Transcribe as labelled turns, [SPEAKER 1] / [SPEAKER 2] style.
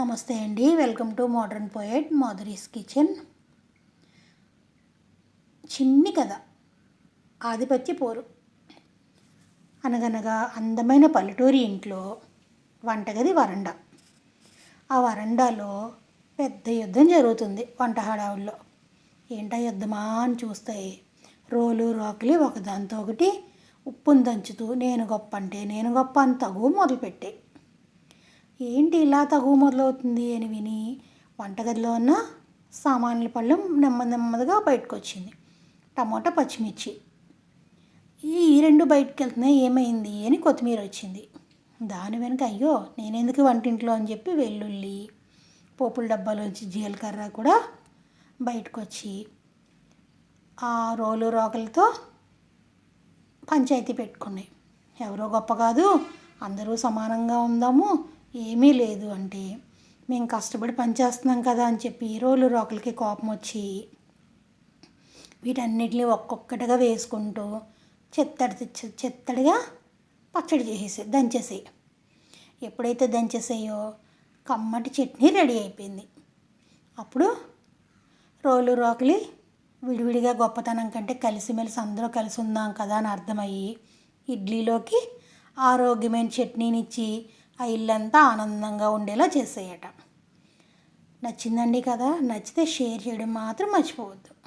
[SPEAKER 1] నమస్తే అండి. Welcome to modern poet Madhuri's kitchen. చిన్ని కథ. ఆధిపత్య పోరు. అనగనగా అందమైన పల్లెటూరి ఇంట్లో వంటగది వరండా. ఆ వరండాలో పెద్ద యుద్ధం జరుగుతుంది వంట హడావుల్లో. ఏంటా యుద్ధమా అని చూస్తాయి రోలు రోకలి ఒకదాంతో ఒకటి ఉప్పును దంచుతూ నేను గొప్ప అంటే నేను గొప్ప అని తగు మొదలుపెట్టాయి ఏంటి ఇలా తగు మొదలవుతుంది అని విని వంటగదిలో ఉన్న సామాన్ల పళ్ళు నెమ్మది నెమ్మదిగా బయటకు వచ్చింది టమాటా పచ్చిమిర్చి. ఈ రెండు బయటకు వెళ్తున్నాయి ఏమైంది అని కొత్తిమీర వచ్చింది. దాని వెనుక అయ్యో నేనెందుకు వంటింట్లో అని చెప్పి వెల్లుల్లి పోపుల డబ్బాలోంచి జీలకర్ర కూడా బయటకు వచ్చి ఆ రోలు రోకలతో పంచాయతీ పెట్టుకున్నాయి. ఎవరో గొప్ప కాదు అందరూ సమానంగా ఉందాము ఏమీ లేదు అంటే మేము కష్టపడి పనిచేస్తున్నాం కదా అని చెప్పి రోలు రోకలకి కోపం వచ్చి వీటన్నిటిని ఒక్కొక్కటిగా వేసుకుంటూ చెత్తడి చెత్తడిగా పచ్చడి చేసేసి దంచేసాయి ఎప్పుడైతే దంచేసేయో కమ్మటి చట్నీ రెడీ అయిపోయింది. అప్పుడు రోలు రోకలి విడివిడిగా గొప్పతనం కంటే కలిసిమెలిసి అందరూ కలిసి ఉందాం కదా అని అర్థమయ్యి ఇడ్లీలోకి ఆరోగ్యమైన చట్నీనిచ్చి ఆ ఇల్లంతా ఆనందంగా ఉండేలా చేసేయట. నచ్చిందండి కదా? నచ్చితే షేర్ చేయడం మాత్రం మర్చిపోవద్దు.